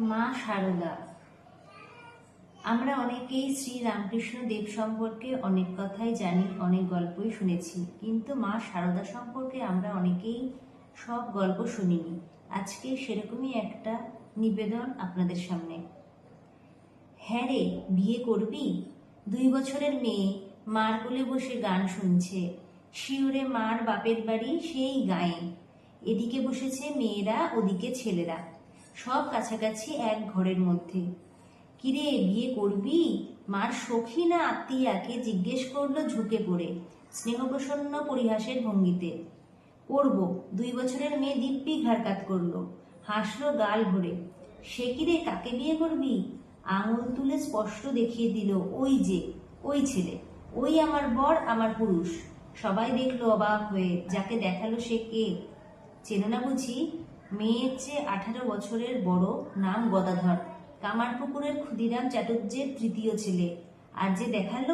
মা সারদা। আমরা অনেকেই শ্রী রামকৃষ্ণ দেব সম্পর্কে অনেক কথাই জানি, অনেক গল্পই শুনেছি, কিন্তু মা সারদা সম্পর্কে আমরা অনেকেই সব গল্প শুনিনি। আজকে সেরকমই একটা নিবেদন আপনাদের সামনে। হ্যাঁ রে, বিয়ে করবি? দুই বছরের মেয়ে, মার কোলে বসে গান শুনছে। শিউরে মার বাপের বাড়ি সেই গায়ে। এদিকে বসেছে মেয়েরা, ওদিকে ছেলেরা। সব কাছাকাছি এক ঘরের মধ্যে। কিরে, বিয়ে করবি? মার সখী না আত্মীয়াকে জিজ্ঞেস করল ঝুঁকে পড়ে, স্নেহপ্রসন্ন পরিহাসের ভঙ্গিতে। করব, দুই বছরের মেয়ে দিব্যি ঘাড়কাত করল, হাসলো গাল ভরে। সে কিরে, কাকে বিয়ে করবি? আঙুল তুলে স্পষ্ট দেখিয়ে দিল, ওই যে, ওই ছেলে, ওই আমার বর, আমার পুরুষ। সবাই দেখল অবাক হয়ে, যাকে দেখাল সে কে? চেনো না বুঝি? মেয়ের চেয়ে আঠারো বছরের বড় নাম গদাধর, কামারপুকুরের ক্ষুদিরাম চাটুর্যের তৃতীয় ছেলে। আর যে দেখাল,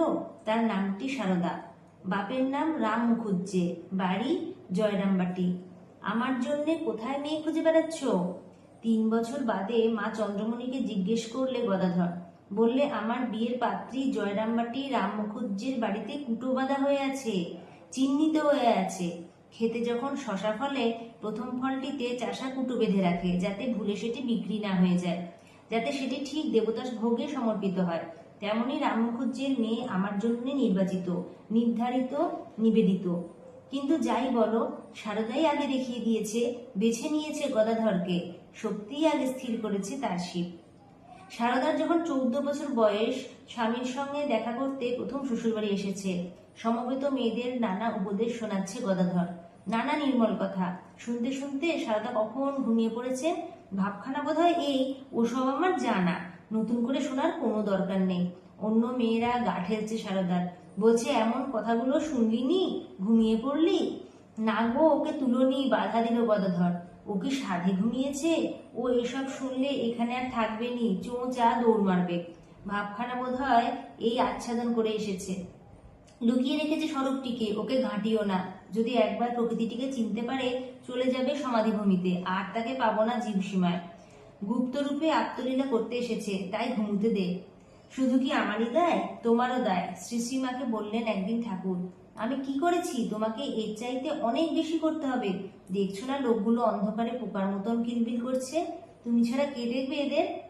তার নামটি সারদা। বাপের নাম রাম মুখুজ্জে, বাড়ি জয়রামবাটি। আমার জন্যে কোথায় মেয়ে খুঁজে বেড়াচ্ছ? তিন বছর বাদে মা চন্দ্রমণিকে জিজ্ঞেস করলে গদাধর, বললে, আমার বিয়ের পাত্রী জয়রামবাটি রাম মুখুজ্জের বাড়িতে কুটো বাঁধা হয়ে আছে, চিহ্নিত হয়ে আছে। খেতে যখন শশা ফলে, প্রথম ফলটিতে চাষা কুটো বেঁধে রাখে, যাতে ভুলে সেটি বিক্রি না হয়ে যায়। যাতে সেটি ঠিক দেবতার ভোগে সমর্পিত হয়। তেমনি রাম মুখুজ্জের মেয়ে আমার জন্য নির্বাচিত, নির্ধারিত, নিবেদিত। কিন্তু যাই বলো, সারদাই আগে দেখিয়ে দিয়েছে, বেছে নিয়েছে গদাধরকে, সত্যিই আগে স্থির করেছে তার শিব। সারদার যখন চৌদ্দ বছর বয়স, স্বামীর সঙ্গে দেখা করতে প্রথম শ্বশুরবাড়ি এসেছে। সমবেত মেয়েদের নানা উপদেশ শোনাচ্ছে গদাধর। নানা নির্মল কথা। শুনতে শুনতে সারদা কখন ঘুমিয়ে পড়েছে? ভাবখানা বোধ এই, ওসব আমার জানা। নতুন করে শোনার কোনো দরকার নেই। অন্য মেয়েরা গা ঠেলছে সারদার। বলছে, এমন কথাগুলো শুনলিনি ঘুমিয়ে পড়লি? না গো, ওকে তুলোনি বাধা দিল গদাধর ও কি সাধে ঘুমিয়েছে? ও এসব শুনলে এখানে আর থাকবে নি। চোঁচা দৌড় মারবে। ভাবখানা বোধ হয় এই আচ্ছাদন করে এসেছে। লুকিয়ে রেখেছে স্বরূপটিকে ওকে ঘাঁটিও না। যদি একবার প্রকৃতিটিকে চিনতে পারে, চলে যাবে সমাধিভূমিতে, আর তাকে পাবো না জীবসীমায়। গুপ্তরূপে আত্মলীলা করতে এসেছে, তাই ঘুমুতে দে। শুধু কি আমারই দায়? তোমারও দায় শ্রী শ্রীমাকে বললেন একদিন ঠাকুর। আমি কি করেছি? তোমাকে এর চাইতে অনেক বেশি করতে হবে। দেখছ না লোকগুলো অন্ধকারে পোকার মতন কিলবিল করছে? তুমি ছাড়া কে দেখবে এদের?